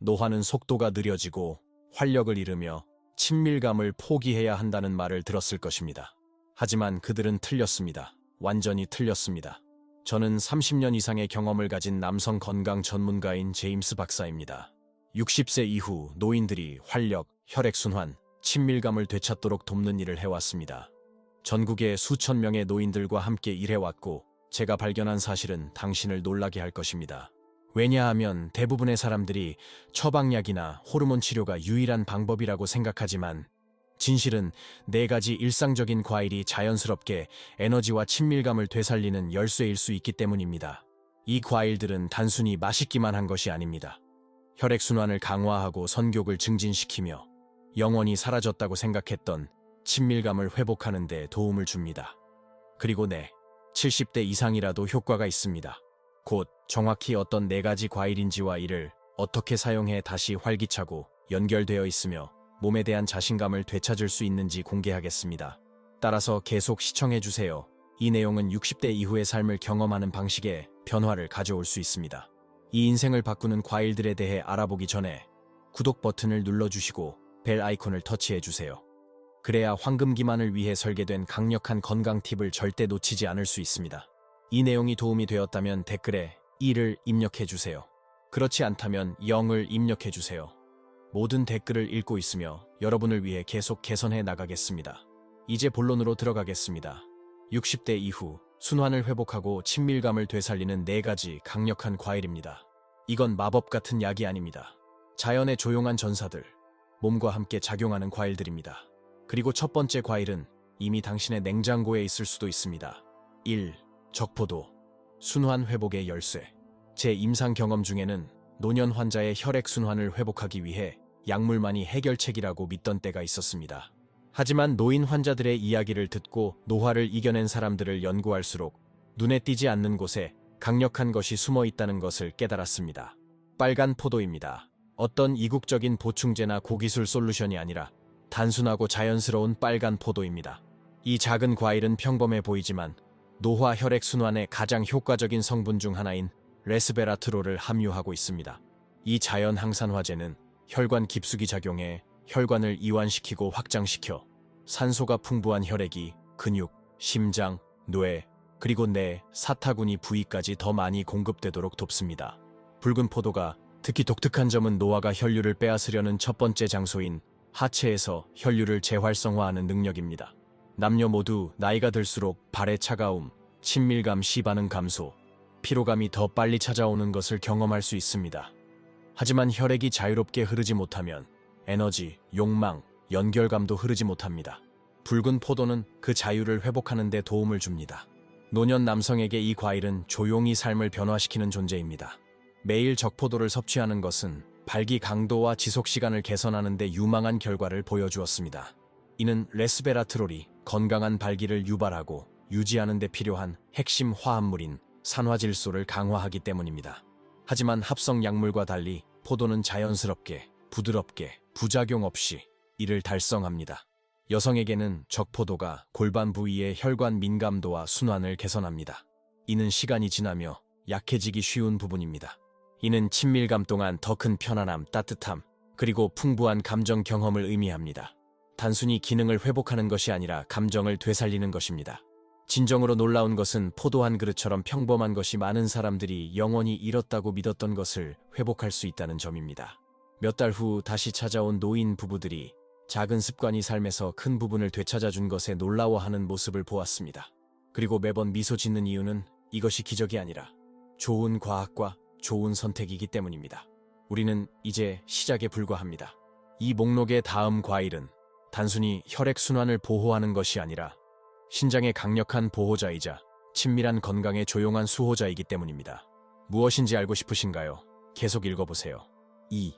노화는 속도가 느려지고 활력을 잃으며 친밀감을 포기해야 한다는 말을 들었을 것입니다. 하지만 그들은 틀렸습니다. 완전히 틀렸습니다. 저는 30년 이상의 경험을 가진 남성 건강 전문가인 제임스 박사입니다. 60세 이후 노인들이 활력, 혈액순환, 친밀감을 되찾도록 돕는 일을 해왔습니다. 전국의 수천 명의 노인들과 함께 일해왔고 제가 발견한 사실은 당신을 놀라게 할 것입니다. 왜냐하면 대부분의 사람들이 처방약이나 호르몬 치료가 유일한 방법이라고 생각하지만 진실은 네 가지 일상적인 과일이 자연스럽게 에너지와 친밀감을 되살리는 열쇠일 수 있기 때문입니다. 이 과일들은 단순히 맛있기만 한 것이 아닙니다. 혈액순환을 강화하고 선격을 증진시키며 영원히 사라졌다고 생각했던 친밀감을 회복하는 데 도움을 줍니다. 그리고 네, 70대 이상이라도 효과가 있습니다. 곧 정확히 어떤 네 가지 과일인지와 이를 어떻게 사용해 다시 활기차고 연결되어 있으며 몸에 대한 자신감을 되찾을 수 있는지 공개하겠습니다. 따라서 계속 시청해 주세요. 이 내용은 60대 이후의 삶을 경험하는 방식에 변화를 가져올 수 있습니다. 이 인생을 바꾸는 과일들에 대해 알아보기 전에 구독 버튼을 눌러주시고 벨 아이콘을 터치해 주세요. 그래야 황금 기만을 위해 설계된 강력한 건강 팁을 절대 놓치지 않을 수 있습니다. 이 내용이 도움이 되었다면 댓글에 1을 입력해 주세요. 그렇지 않다면 0을 입력해 주세요. 모든 댓글을 읽고 있으며 여러분을 위해 계속 개선해 나가겠습니다. 이제 본론으로 들어가겠습니다. 60대 이후 순환을 회복하고 친밀감을 되살리는 네 가지 강력한 과일입니다. 이건 마법 같은 약이 아닙니다. 자연의 조용한 전사들, 몸과 함께 작용하는 과일들입니다. 그리고 첫 번째 과일은 이미 당신의 냉장고에 있을 수도 있습니다. 1. 적포도. 순환 회복의 열쇠. 제 임상 경험 중에는 노년 환자의 혈액 순환을 회복하기 위해 약물만이 해결책이라고 믿던 때가 있었습니다. 하지만 노인 환자들의 이야기를 듣고 노화를 이겨낸 사람들을 연구할수록 눈에 띄지 않는 곳에 강력한 것이 숨어 있다는 것을 깨달았습니다. 빨간 포도입니다. 어떤 이국적인 보충제나 고기술 솔루션이 아니라 단순하고 자연스러운 빨간 포도입니다. 이 작은 과일은 평범해 보이지만 노화 혈액 순환의 가장 효과적인 성분 중 하나인 레스베라트롤을 함유하고 있습니다. 이 자연 항산화제는 혈관 깊숙이 작용해 혈관을 이완시키고 확장시켜 산소가 풍부한 혈액이 근육, 심장, 뇌, 그리고 뇌, 사타구니 부위까지 더 많이 공급되도록 돕습니다. 붉은 포도가 특히 독특한 점은 노화가 혈류를 빼앗으려는 첫 번째 장소인 하체에서 혈류를 재활성화하는 능력입니다. 남녀 모두 나이가 들수록 발의 차가움, 친밀감 시 반응 감소, 피로감이 더 빨리 찾아오는 것을 경험할 수 있습니다. 하지만 혈액이 자유롭게 흐르지 못하면 에너지, 욕망, 연결감도 흐르지 못합니다. 붉은 포도는 그 자유를 회복하는 데 도움을 줍니다. 노년 남성에게 이 과일은 조용히 삶을 변화시키는 존재입니다. 매일 적포도를 섭취하는 것은 발기 강도와 지속 시간을 개선하는 데 유망한 결과를 보여주었습니다. 이는 레스베라트롤이 건강한 발기를 유발하고 유지하는 데 필요한 핵심 화합물인 산화질소를 강화하기 때문입니다. 하지만 합성 약물과 달리 포도는 자연스럽게, 부드럽게, 부작용 없이 이를 달성합니다. 여성에게는 적포도가 골반 부위의 혈관 민감도와 순환을 개선합니다. 이는 시간이 지나며 약해지기 쉬운 부분입니다. 이는 친밀감 동안 더 큰 편안함, 따뜻함, 그리고 풍부한 감정 경험을 의미합니다. 단순히 기능을 회복하는 것이 아니라 감정을 되살리는 것입니다. 진정으로 놀라운 것은 포도 한 그릇처럼 평범한 것이 많은 사람들이 영원히 잃었다고 믿었던 것을 회복할 수 있다는 점입니다. 몇 달 후 다시 찾아온 노인 부부들이 작은 습관이 삶에서 큰 부분을 되찾아준 것에 놀라워하는 모습을 보았습니다. 그리고 매번 미소 짓는 이유는 이것이 기적이 아니라 좋은 과학과 좋은 선택이기 때문입니다. 우리는 이제 시작에 불과합니다. 이 목록의 다음 과일은 단순히 혈액순환을 보호하는 것이 아니라 신장의 강력한 보호자이자 친밀한 건강의 조용한 수호자이기 때문입니다. 무엇인지 알고 싶으신가요? 계속 읽어보세요. 2.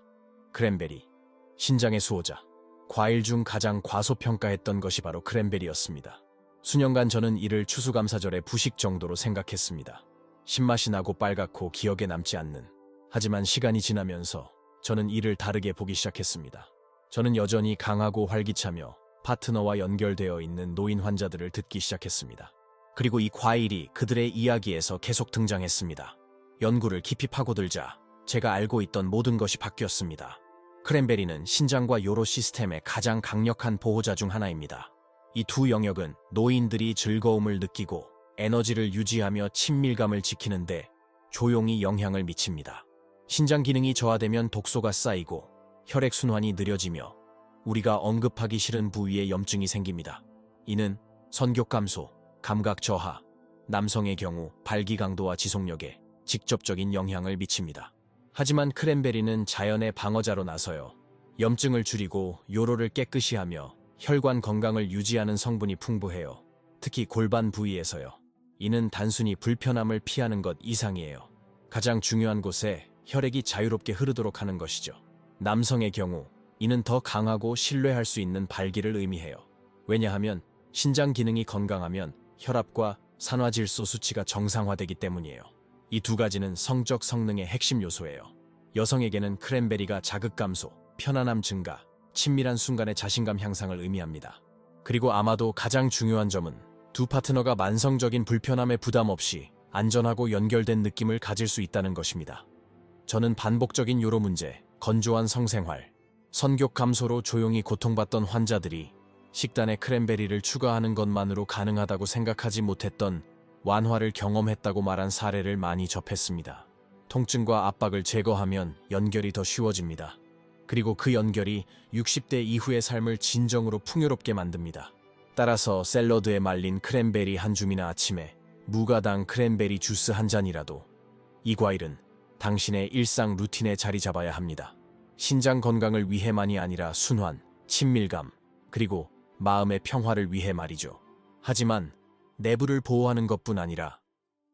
크랜베리. 신장의 수호자. 과일 중 가장 과소평가했던 것이 바로 크랜베리였습니다. 수년간 저는 이를 추수감사절의 부식 정도로 생각했습니다. 신맛이 나고 빨갛고 기억에 남지 않는. 하지만 시간이 지나면서 저는 이를 다르게 보기 시작했습니다. 저는 여전히 강하고 활기차며 파트너와 연결되어 있는 노인 환자들을 듣기 시작했습니다. 그리고 이 과일이 그들의 이야기에서 계속 등장했습니다. 연구를 깊이 파고들자 제가 알고 있던 모든 것이 바뀌었습니다. 크랜베리는 신장과 요로 시스템의 가장 강력한 보호자 중 하나입니다. 이 두 영역은 노인들이 즐거움을 느끼고 에너지를 유지하며 친밀감을 지키는데 조용히 영향을 미칩니다. 신장 기능이 저하되면 독소가 쌓이고 혈액순환이 느려지며 우리가 언급하기 싫은 부위에 염증이 생깁니다. 이는 선교 감소, 감각 저하, 남성의 경우 발기 강도와 지속력에 직접적인 영향을 미칩니다. 하지만 크랜베리는 자연의 방어자로 나서요. 염증을 줄이고 요로를 깨끗이 하며 혈관 건강을 유지하는 성분이 풍부해요. 특히 골반 부위에서요. 이는 단순히 불편함을 피하는 것 이상이에요. 가장 중요한 곳에 혈액이 자유롭게 흐르도록 하는 것이죠. 남성의 경우 이는 더 강하고 신뢰할 수 있는 발기를 의미해요. 왜냐하면 신장 기능이 건강하면 혈압과 산화질소 수치가 정상화되기 때문이에요. 이 두 가지는 성적 성능의 핵심 요소예요. 여성에게는 크랜베리가 자극 감소, 편안함 증가, 친밀한 순간의 자신감 향상을 의미합니다. 그리고 아마도 가장 중요한 점은 두 파트너가 만성적인 불편함에 부담 없이 안전하고 연결된 느낌을 가질 수 있다는 것입니다. 저는 반복적인 요로 문제, 건조한 성생활, 선격 감소로 조용히 고통받던 환자들이 식단에 크랜베리를 추가하는 것만으로 가능하다고 생각하지 못했던 완화를 경험했다고 말한 사례를 많이 접했습니다. 통증과 압박을 제거하면 연결이 더 쉬워집니다. 그리고 그 연결이 60대 이후의 삶을 진정으로 풍요롭게 만듭니다. 따라서 샐러드에 말린 크랜베리 한 줌이나 아침에 무가당 크랜베리 주스 한 잔이라도 이 과일은 당신의 일상 루틴에 자리 잡아야 합니다. 신장 건강을 위해만이 아니라 순환, 친밀감, 그리고 마음의 평화를 위해 말이죠. 하지만 내부를 보호하는 것뿐 아니라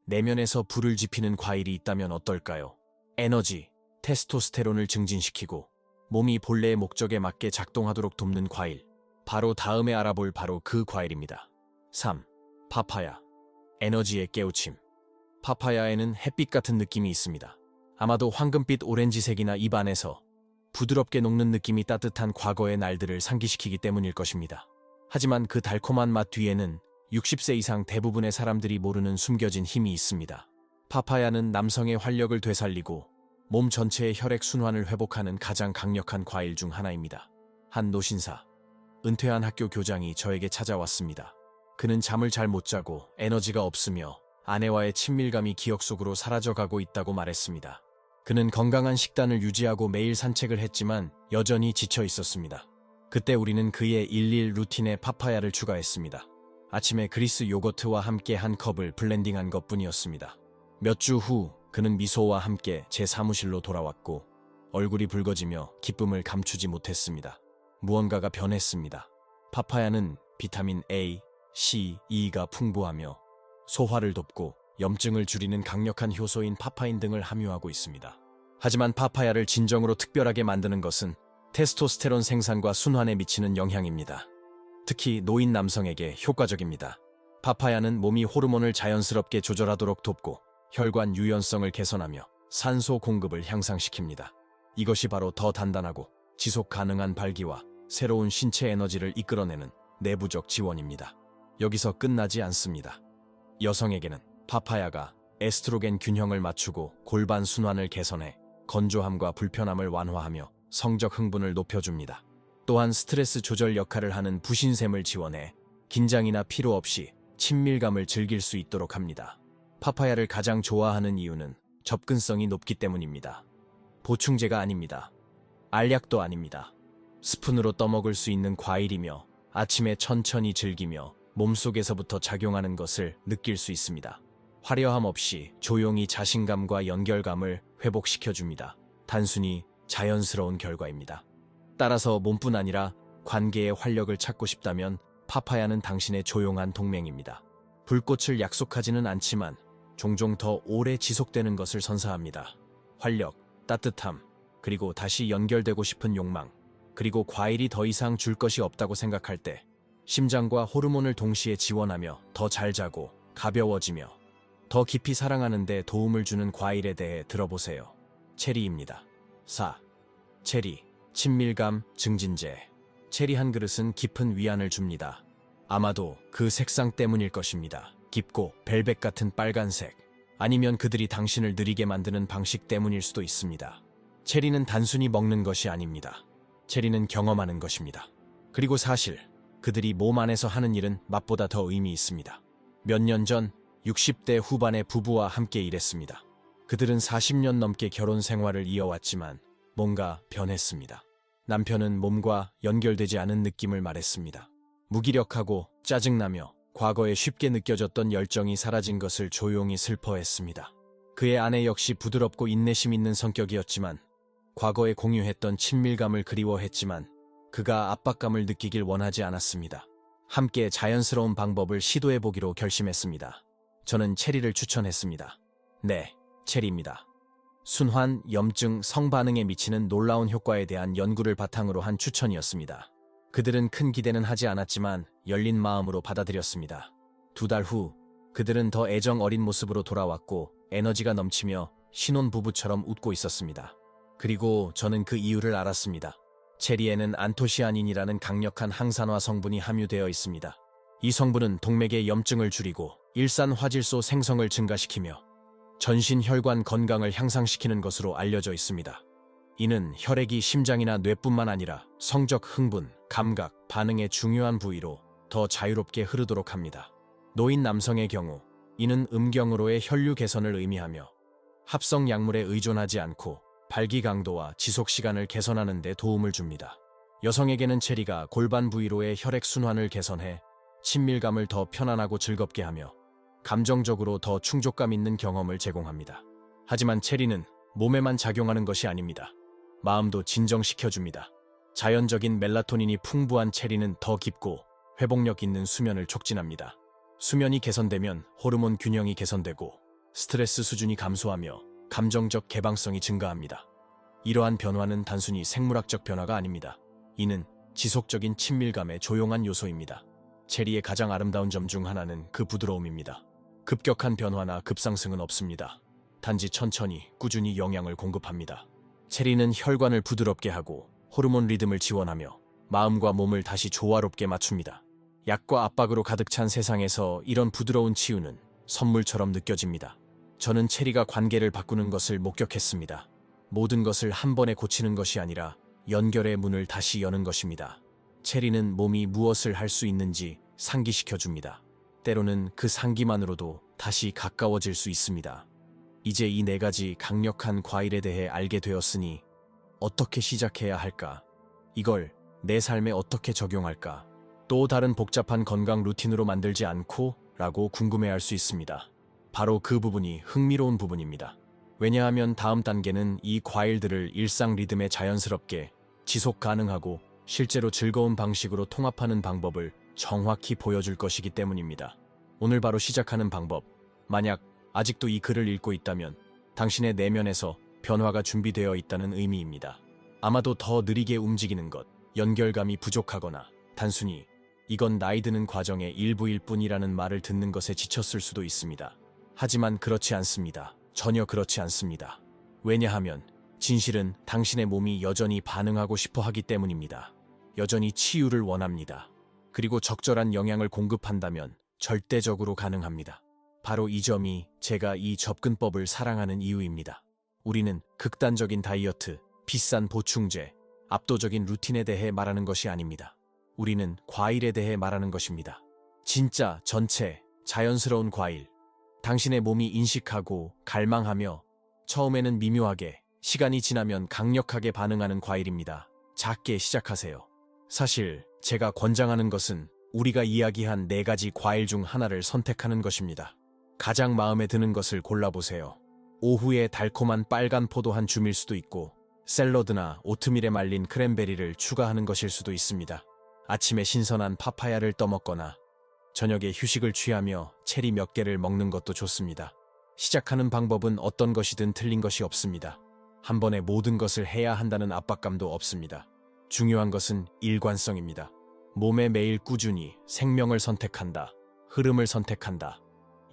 내면에서 불을 지피는 과일이 있다면 어떨까요? 에너지, 테스토스테론을 증진시키고 몸이 본래의 목적에 맞게 작동하도록 돕는 과일. 바로 다음에 알아볼 바로 그 과일입니다. 3. 파파야. 에너지의 깨우침. 파파야에는 햇빛 같은 느낌이 있습니다. 아마도 황금빛 오렌지색이나 입 안에서 부드럽게 녹는 느낌이 따뜻한 과거의 날들을 상기시키기 때문일 것입니다. 하지만 그 달콤한 맛 뒤에는 60세 이상 대부분의 사람들이 모르는 숨겨진 힘이 있습니다. 파파야는 남성의 활력을 되살리고 몸 전체의 혈액 순환을 회복하는 가장 강력한 과일 중 하나입니다. 한 노신사, 은퇴한 학교 교장이 저에게 찾아왔습니다. 그는 잠을 잘 못 자고 에너지가 없으며 아내와의 친밀감이 기억 속으로 사라져가고 있다고 말했습니다. 그는 건강한 식단을 유지하고 매일 산책을 했지만 여전히 지쳐 있었습니다. 그때 우리는 그의 일일 루틴에 파파야를 추가했습니다. 아침에 그리스 요거트와 함께 한 컵을 블렌딩한 것 뿐이었습니다. 몇 주 후 그는 미소와 함께 제 사무실로 돌아왔고 얼굴이 붉어지며 기쁨을 감추지 못했습니다. 무언가가 변했습니다. 파파야는 비타민 A, C, E가 풍부하며 소화를 돕고 염증을 줄이는 강력한 효소인 파파인 등을 함유하고 있습니다. 하지만 파파야를 진정으로 특별하게 만드는 것은 테스토스테론 생산과 순환에 미치는 영향입니다. 특히 노인 남성에게 효과적입니다. 파파야는 몸이 호르몬을 자연스럽게 조절하도록 돕고 혈관 유연성을 개선하며 산소 공급을 향상시킵니다. 이것이 바로 더 단단하고 지속 가능한 발기와 새로운 신체 에너지를 이끌어내는 내부적 지원입니다. 여기서 끝나지 않습니다. 여성에게는 파파야가 에스트로겐 균형을 맞추고 골반 순환을 개선해 건조함과 불편함을 완화하며 성적 흥분을 높여줍니다. 또한 스트레스 조절 역할을 하는 부신샘을 지원해 긴장이나 피로 없이 친밀감을 즐길 수 있도록 합니다. 파파야를 가장 좋아하는 이유는 접근성이 높기 때문입니다. 보충제가 아닙니다. 알약도 아닙니다. 스푼으로 떠먹을 수 있는 과일이며 아침에 천천히 즐기며 몸속에서부터 작용하는 것을 느낄 수 있습니다. 화려함 없이 조용히 자신감과 연결감을 회복시켜줍니다. 단순히 자연스러운 결과입니다. 따라서 몸뿐 아니라 관계의 활력을 찾고 싶다면 파파야는 당신의 조용한 동맹입니다. 불꽃을 약속하지는 않지만 종종 더 오래 지속되는 것을 선사합니다. 활력, 따뜻함, 그리고 다시 연결되고 싶은 욕망, 그리고 과일이 더 이상 줄 것이 없다고 생각할 때 심장과 호르몬을 동시에 지원하며 더 잘 자고 가벼워지며 더 깊이 사랑하는데 도움을 주는 과일에 대해 들어보세요. 체리입니다. 4. 체리, 친밀감, 증진제. 체리 한 그릇은 깊은 위안을 줍니다. 아마도 그 색상 때문일 것입니다. 깊고 벨벳 같은 빨간색. 아니면 그들이 당신을 느리게 만드는 방식 때문일 수도 있습니다. 체리는 단순히 먹는 것이 아닙니다. 체리는 경험하는 것입니다. 그리고 사실 그들이 몸 안에서 하는 일은 맛보다 더 의미 있습니다. 몇 년 전 60대 후반의 부부와 함께 일했습니다. 그들은 40년 넘게 결혼 생활을 이어왔지만 뭔가 변했습니다. 남편은 몸과 연결되지 않은 느낌을 말했습니다. 무기력하고 짜증나며 과거에 쉽게 느껴졌던 열정이 사라진 것을 조용히 슬퍼했습니다. 그의 아내 역시 부드럽고 인내심 있는 성격이었지만 과거에 공유했던 친밀감을 그리워했지만 그가 압박감을 느끼길 원하지 않았습니다. 함께 자연스러운 방법을 시도해보기로 결심했습니다. 저는 체리를 추천했습니다. 네, 체리입니다. 순환, 염증, 성반응에 미치는 놀라운 효과에 대한 연구를 바탕으로 한 추천이었습니다. 그들은 큰 기대는 하지 않았지만 열린 마음으로 받아들였습니다. 두 달 후, 그들은 더 애정 어린 모습으로 돌아왔고 에너지가 넘치며 신혼 부부처럼 웃고 있었습니다. 그리고 저는 그 이유를 알았습니다. 체리에는 안토시아닌이라는 강력한 항산화 성분이 함유되어 있습니다. 이 성분은 동맥의 염증을 줄이고 일산 화질소 생성을 증가시키며 전신 혈관 건강을 향상시키는 것으로 알려져 있습니다. 이는 혈액이 심장이나 뇌뿐만 아니라 성적 흥분, 감각, 반응의 중요한 부위로 더 자유롭게 흐르도록 합니다. 노인 남성의 경우 이는 음경으로의 혈류 개선을 의미하며 합성 약물에 의존하지 않고 발기 강도와 지속 시간을 개선하는 데 도움을 줍니다. 여성에게는 체리가 골반 부위로의 혈액 순환을 개선해 친밀감을 더 편안하고 즐겁게 하며 감정적으로 더 충족감 있는 경험을 제공합니다. 하지만 체리는 몸에만 작용하는 것이 아닙니다. 마음도 진정시켜줍니다. 자연적인 멜라토닌이 풍부한 체리는 더 깊고 회복력 있는 수면을 촉진합니다. 수면이 개선되면 호르몬 균형이 개선되고 스트레스 수준이 감소하며 감정적 개방성이 증가합니다. 이러한 변화는 단순히 생물학적 변화가 아닙니다. 이는 지속적인 친밀감의 조용한 요소입니다. 체리의 가장 아름다운 점 중 하나는 그 부드러움입니다. 급격한 변화나 급상승은 없습니다. 단지 천천히 꾸준히 영양을 공급합니다. 체리는 혈관을 부드럽게 하고 호르몬 리듬을 지원하며 마음과 몸을 다시 조화롭게 맞춥니다. 약과 압박으로 가득 찬 세상에서 이런 부드러운 치유는 선물처럼 느껴집니다. 저는 체리가 관계를 바꾸는 것을 목격했습니다. 모든 것을 한 번에 고치는 것이 아니라 연결의 문을 다시 여는 것입니다. 체리는 몸이 무엇을 할 수 있는지 상기시켜 줍니다. 때로는 그 상기만으로도 다시 가까워질 수 있습니다. 이제 이 네 가지 강력한 과일에 대해 알게 되었으니 어떻게 시작해야 할까? 이걸 내 삶에 어떻게 적용할까? 또 다른 복잡한 건강 루틴으로 만들지 않고 라고 궁금해할 수 있습니다. 바로 그 부분이 흥미로운 부분입니다. 왜냐하면 다음 단계는 이 과일들을 일상 리듬에 자연스럽게 지속 가능하고 실제로 즐거운 방식으로 통합하는 방법을 정확히 보여줄 것이기 때문입니다. 오늘 바로 시작하는 방법. 만약 아직도 이 글을 읽고 있다면 당신의 내면에서 변화가 준비되어 있다는 의미입니다. 아마도 더 느리게 움직이는 것, 연결감이 부족하거나 단순히 이건 나이 드는 과정의 일부일 뿐이라는 말을 듣는 것에 지쳤을 수도 있습니다. 하지만 그렇지 않습니다. 전혀 그렇지 않습니다. 왜냐하면 진실은 당신의 몸이 여전히 반응하고 싶어 하기 때문입니다. 여전히 치유를 원합니다. 그리고 적절한 영양을 공급한다면 절대적으로 가능합니다. 바로 이 점이 제가 이 접근법을 사랑하는 이유입니다. 우리는 극단적인 다이어트, 비싼 보충제, 압도적인 루틴에 대해 말하는 것이 아닙니다. 우리는 과일에 대해 말하는 것입니다. 진짜, 전체, 자연스러운 과일. 당신의 몸이 인식하고 갈망하며 처음에는 미묘하게, 시간이 지나면 강력하게 반응하는 과일입니다. 작게 시작하세요. 사실 제가 권장하는 것은 우리가 이야기한 네 가지 과일 중 하나를 선택하는 것입니다. 가장 마음에 드는 것을 골라보세요. 오후에 달콤한 빨간 포도 한 줌일 수도 있고 샐러드나 오트밀에 말린 크랜베리를 추가하는 것일 수도 있습니다. 아침에 신선한 파파야를 떠먹거나 저녁에 휴식을 취하며 체리 몇 개를 먹는 것도 좋습니다. 시작하는 방법은 어떤 것이든 틀린 것이 없습니다. 한 번에 모든 것을 해야 한다는 압박감도 없습니다. 중요한 것은 일관성입니다. 몸에 매일 꾸준히 생명을 선택한다, 흐름을 선택한다,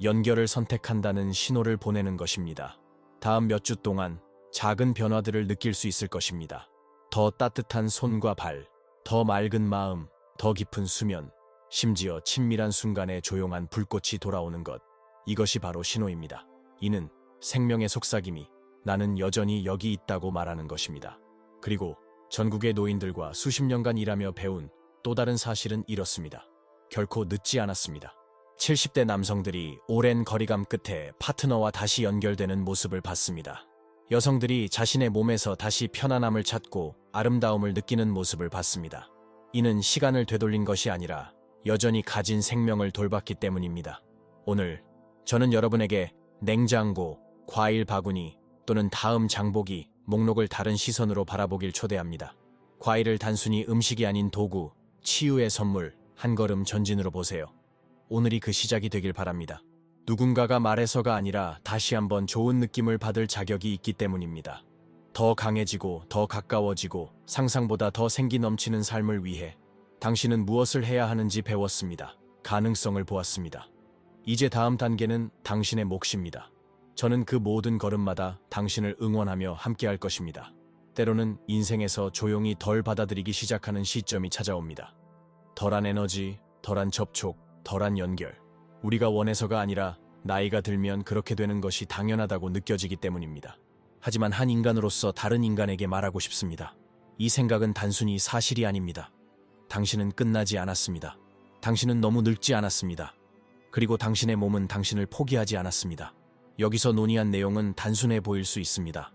연결을 선택한다는 신호를 보내는 것입니다. 다음 몇 주 동안 작은 변화들을 느낄 수 있을 것입니다. 더 따뜻한 손과 발, 더 맑은 마음, 더 깊은 수면, 심지어 친밀한 순간에 조용한 불꽃이 돌아오는 것. 이것이 바로 신호입니다. 이는 생명의 속삭임이 나는 여전히 여기 있다고 말하는 것입니다. 그리고 전국의 노인들과 수십 년간 일하며 배운 또 다른 사실은 이렇습니다. 결코 늦지 않았습니다. 70대 남성들이 오랜 거리감 끝에 파트너와 다시 연결되는 모습을 봤습니다. 여성들이 자신의 몸에서 다시 편안함을 찾고 아름다움을 느끼는 모습을 봤습니다. 이는 시간을 되돌린 것이 아니라 여전히 가진 생명을 돌봤기 때문입니다. 오늘 저는 여러분에게 냉장고, 과일 바구니 또는 다음 장보기 목록을 다른 시선으로 바라보길 초대합니다. 과일을 단순히 음식이 아닌 도구, 치유의 선물, 한 걸음 전진으로 보세요. 오늘이 그 시작이 되길 바랍니다. 누군가가 말해서가 아니라 다시 한번 좋은 느낌을 받을 자격이 있기 때문입니다. 더 강해지고 더 가까워지고 상상보다 더 생기 넘치는 삶을 위해 당신은 무엇을 해야 하는지 배웠습니다. 가능성을 보았습니다. 이제 다음 단계는 당신의 몫입니다. 저는 그 모든 걸음마다 당신을 응원하며 함께할 것입니다. 때로는 인생에서 조용히 덜 받아들이기 시작하는 시점이 찾아옵니다. 덜한 에너지, 덜한 접촉, 덜한 연결. 우리가 원해서가 아니라 나이가 들면 그렇게 되는 것이 당연하다고 느껴지기 때문입니다. 하지만 한 인간으로서 다른 인간에게 말하고 싶습니다. 이 생각은 단순히 사실이 아닙니다. 당신은 끝나지 않았습니다. 당신은 너무 늙지 않았습니다. 그리고 당신의 몸은 당신을 포기하지 않았습니다. 여기서 논의한 내용은 단순해 보일 수 있습니다.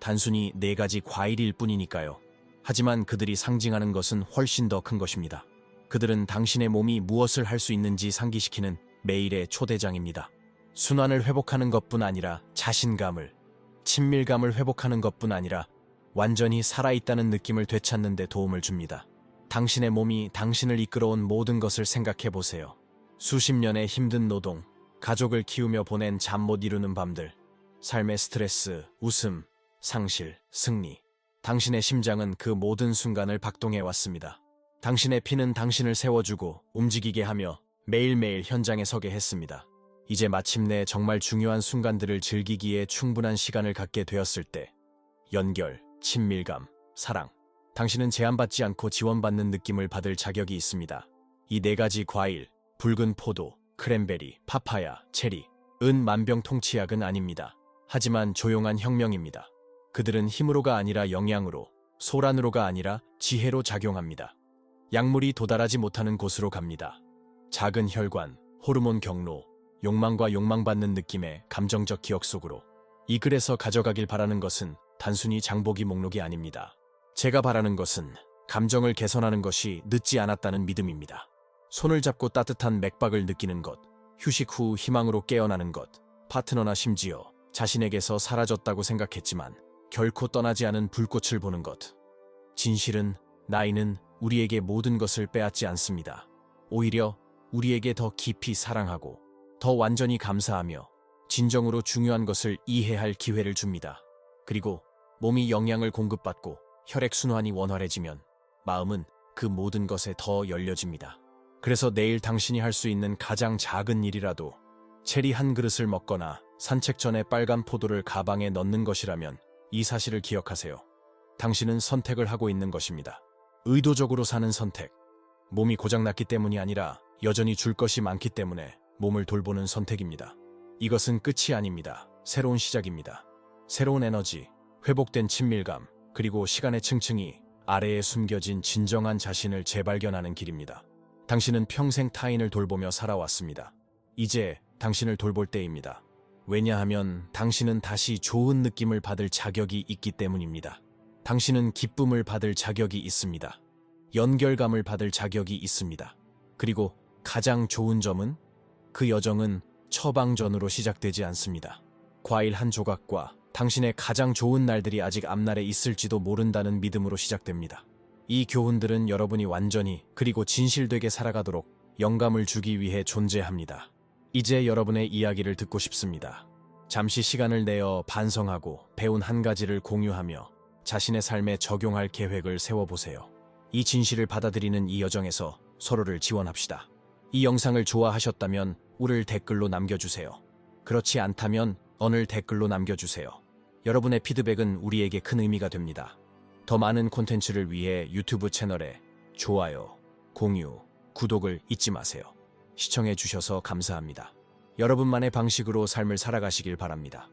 단순히 네 가지 과일일 뿐이니까요. 하지만 그들이 상징하는 것은 훨씬 더 큰 것입니다. 그들은 당신의 몸이 무엇을 할 수 있는지 상기시키는 매일의 초대장입니다. 순환을 회복하는 것뿐 아니라 자신감을, 친밀감을 회복하는 것뿐 아니라 완전히 살아있다는 느낌을 되찾는 데 도움을 줍니다. 당신의 몸이 당신을 이끌어온 모든 것을 생각해 보세요. 수십 년의 힘든 노동, 가족을 키우며 보낸 잠 못 이루는 밤들, 삶의 스트레스, 웃음, 상실, 승리. 당신의 심장은 그 모든 순간을 박동해 왔습니다. 당신의 피는 당신을 세워주고 움직이게 하며 매일매일 현장에 서게 했습니다. 이제 마침내 정말 중요한 순간들을 즐기기에 충분한 시간을 갖게 되었을 때 연결, 친밀감, 사랑. 당신은 제한받지 않고 지원받는 느낌을 받을 자격이 있습니다. 이 네 가지 과일, 붉은 포도, 크랜베리, 파파야, 체리, 은 만병통치약은 아닙니다. 하지만 조용한 혁명입니다. 그들은 힘으로가 아니라 영양으로, 소란으로가 아니라 지혜로 작용합니다. 약물이 도달하지 못하는 곳으로 갑니다. 작은 혈관, 호르몬 경로, 욕망과 욕망받는 느낌의 감정적 기억 속으로 이 글에서 가져가길 바라는 것은 단순히 장보기 목록이 아닙니다. 제가 바라는 것은 감정을 개선하는 것이 늦지 않았다는 믿음입니다. 손을 잡고 따뜻한 맥박을 느끼는 것, 휴식 후 희망으로 깨어나는 것, 파트너나 심지어 자신에게서 사라졌다고 생각했지만 결코 떠나지 않은 불꽃을 보는 것. 진실은 나이는 우리에게 모든 것을 빼앗지 않습니다. 오히려 우리에게 더 깊이 사랑하고 더 완전히 감사하며 진정으로 중요한 것을 이해할 기회를 줍니다. 그리고 몸이 영양을 공급받고 혈액순환이 원활해지면 마음은 그 모든 것에 더 열려집니다. 그래서 내일 당신이 할 수 있는 가장 작은 일이라도 체리 한 그릇을 먹거나 산책 전에 빨간 포도를 가방에 넣는 것이라면 이 사실을 기억하세요. 당신은 선택을 하고 있는 것입니다. 의도적으로 사는 선택. 몸이 고장났기 때문이 아니라 여전히 줄 것이 많기 때문에 몸을 돌보는 선택입니다. 이것은 끝이 아닙니다. 새로운 시작입니다. 새로운 에너지, 회복된 친밀감, 그리고 시간의 층층이 아래에 숨겨진 진정한 자신을 재발견하는 길입니다. 당신은 평생 타인을 돌보며 살아왔습니다. 이제 당신을 돌볼 때입니다. 왜냐하면 당신은 다시 좋은 느낌을 받을 자격이 있기 때문입니다. 당신은 기쁨을 받을 자격이 있습니다. 연결감을 받을 자격이 있습니다. 그리고 가장 좋은 점은 그 여정은 처방전으로 시작되지 않습니다. 과일 한 조각과 당신의 가장 좋은 날들이 아직 앞날에 있을지도 모른다는 믿음으로 시작됩니다. 이 교훈들은 여러분이 완전히 그리고 진실되게 살아가도록 영감을 주기 위해 존재합니다. 이제 여러분의 이야기를 듣고 싶습니다. 잠시 시간을 내어 반성하고 배운 한 가지를 공유하며 자신의 삶에 적용할 계획을 세워보세요. 이 진실을 받아들이는 이 여정에서 서로를 지원합시다. 이 영상을 좋아하셨다면 우를 댓글로 남겨주세요. 그렇지 않다면 언을 댓글로 남겨주세요. 여러분의 피드백은 우리에게 큰 의미가 됩니다. 더 많은 콘텐츠를 위해 유튜브 채널에 좋아요, 공유, 구독을 잊지 마세요. 시청해 주셔서 감사합니다. 여러분만의 방식으로 삶을 살아가시길 바랍니다.